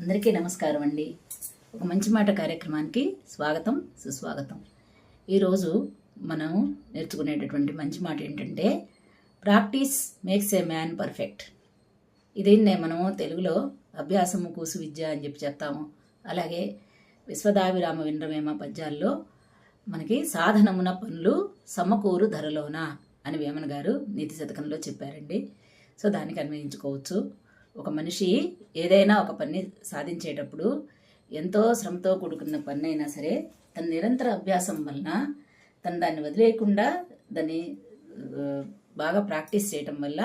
అందరికీ నమస్కారం అండి. ఒక మంచి మాట కార్యక్రమానికి స్వాగతం సుస్వాగతం. ఈరోజు మనం నేర్చుకునేటటువంటి మంచి మాట ఏంటంటే practice makes a man perfect దీన్నే మనము తెలుగులో అభ్యాసము కూసు విద్య అని చెప్పి చెప్తాము. అలాగే విశ్వదాభిరామ వినరమేమ పద్యాల్లో మనకి సాధనమున పనులు సమకూరు ధరలోన అని వేమన గారు నీతి శతకంలో చెప్పారండి. సో దానికి అన్వయించుకోవచ్చు. ఒక మనిషి ఏదైనా ఒక పని సాధించేటప్పుడు ఎంతో శ్రమతో కూడుకున్న పని అయినా సరే తన నిరంతర అభ్యాసం వలన తను దాన్ని వదిలేయకుండా దాన్ని బాగా ప్రాక్టీస్ చేయటం వల్ల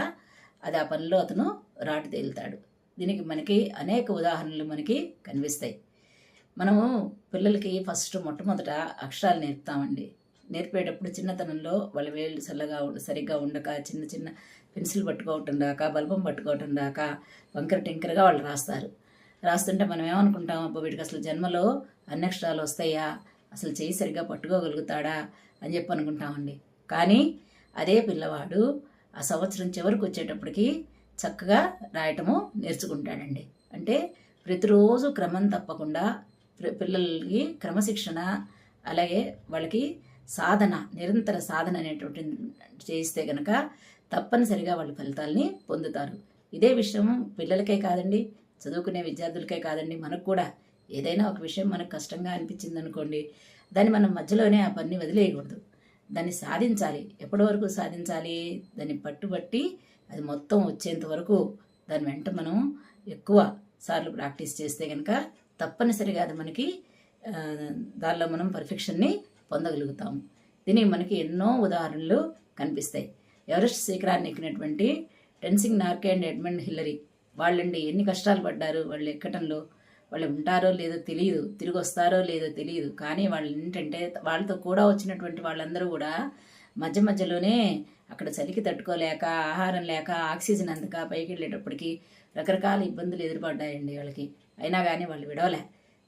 అది ఆ పనిలో అతను రాటు తేలుతాడు. దీనికి మనకి అనేక ఉదాహరణలు మనకి కనిపిస్తాయి. మనము పిల్లలకి ఫస్ట్ మొట్టమొదట అక్షరాలు నేర్పుతామండి. నేర్పేటప్పుడు చిన్నతనంలో వాళ్ళ వేళ్ళు చల్లగా సరిగ్గా ఉండక చిన్న చిన్న పెన్సిల్ పట్టుకోవటం దాకా బల్బం పట్టుకోవటం దాకా వంకర టింకరగా వాళ్ళు రాస్తారు. రాస్తుంటే మనం ఏమనుకుంటాం? అబ్బా వీడికి అసలు జన్మలో అన్నక్షరాలు వస్తాయా? అసలు చేయి సరిగ్గా పట్టుకోగలుగుతాడా? అని చెప్పి అనుకుంటామండి. కానీ అదే పిల్లవాడు ఆ సంవత్సరం చివరికి వచ్చేటప్పటికి చక్కగా రాయటము నేర్చుకుంటాడండి. అంటే ప్రతిరోజు క్రమం తప్పకుండా పిల్లలకి క్రమశిక్షణ అలాగే వాళ్ళకి సాధన నిరంతర సాధన అనేటువంటి చేయిస్తే గనక తప్పనిసరిగా వాళ్ళ ఫలితాలని పొందుతారు. ఇదే విషయం పిల్లలకే కాదండి చదువుకునే విద్యార్థులకే కాదండి. మనకు కూడా ఏదైనా ఒక విషయం మనకు కష్టంగా అనిపించింది అనుకోండి దాన్ని మనం మధ్యలోనే ఆ పని వదిలేయకూడదు. దాన్ని సాధించాలి ఎప్పటి వరకు సాధించాలి దాన్ని పట్టుబట్టి అది మొత్తం వచ్చేంత వరకు దాని వెంట మనం ఎక్కువ సార్లు ప్రాక్టీస్ చేస్తే కనుక తప్పనిసరిగా అది మనకి దానిలో మనం పర్ఫెక్షన్ని పొందగలుగుతాము. దీనికి మనకి ఎన్నో ఉదాహరణలు కనిపిస్తాయి. ఎవరెస్ట్ శిఖరాన్ని ఎక్కినటువంటి Tenzing Norgay and Edmund Hillary వాళ్ళండి ఎన్ని కష్టాలు పడ్డారు వాళ్ళు ఎక్కటంలో వాళ్ళు ఉంటారో లేదో తెలియదు తిరిగి వస్తారో లేదో తెలియదు. కానీ వాళ్ళు ఏంటంటే వాళ్ళతో కూడా వచ్చినటువంటి వాళ్ళందరూ కూడా మధ్య మధ్యలోనే అక్కడ చలికి తట్టుకోలేక ఆహారం లేక ఆక్సిజన్ అందక పైకి వెళ్ళేటప్పటికి రకరకాల ఇబ్బందులు ఎదురుపడ్డాయండి వాళ్ళకి. అయినా కానీ వాళ్ళు విడవలే.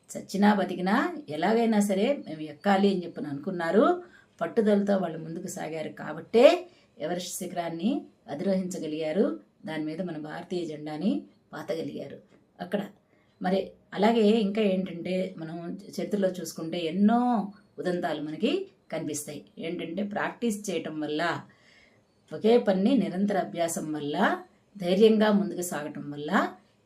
చచ్చినా బతికినా ఎలాగైనా సరే మేము ఎక్కాలి అని చెప్పి అనుకున్నారు. పట్టుదలతో వాళ్ళు ముందుకు సాగారు కాబట్టే ఎవరెస్ట్ శిఖరాన్ని అధిరోహించగలిగారు. దాని మీద మన భారతీయ జెండాని పాతగలిగారు. అక్కడ మరి అలాగే ఇంకా ఏంటంటే మనం చరిత్రలో చూసుకుంటే ఎన్నో ఉదంతాలు మనకి కనిపిస్తాయి. ఏంటంటే ప్రాక్టీస్ చేయటం వల్ల ఒకే పని నిరంతర అభ్యాసం వల్ల ధైర్యంగా ముందుకు సాగటం వల్ల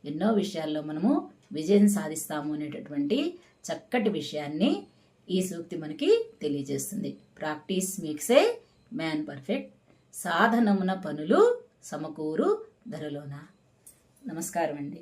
ఎన్నో విషయాల్లో మనము విజయం సాధిస్తాము అనేటటువంటి చక్కటి విషయాన్ని ఈ సూక్తి మనకి తెలియజేస్తుంది. ప్రాక్టీస్ మేక్సే ఏ మ్యాన్ పర్ఫెక్ట్. సాధనమున పనులు సమకూరు ధరలోన. నమస్కారం అండి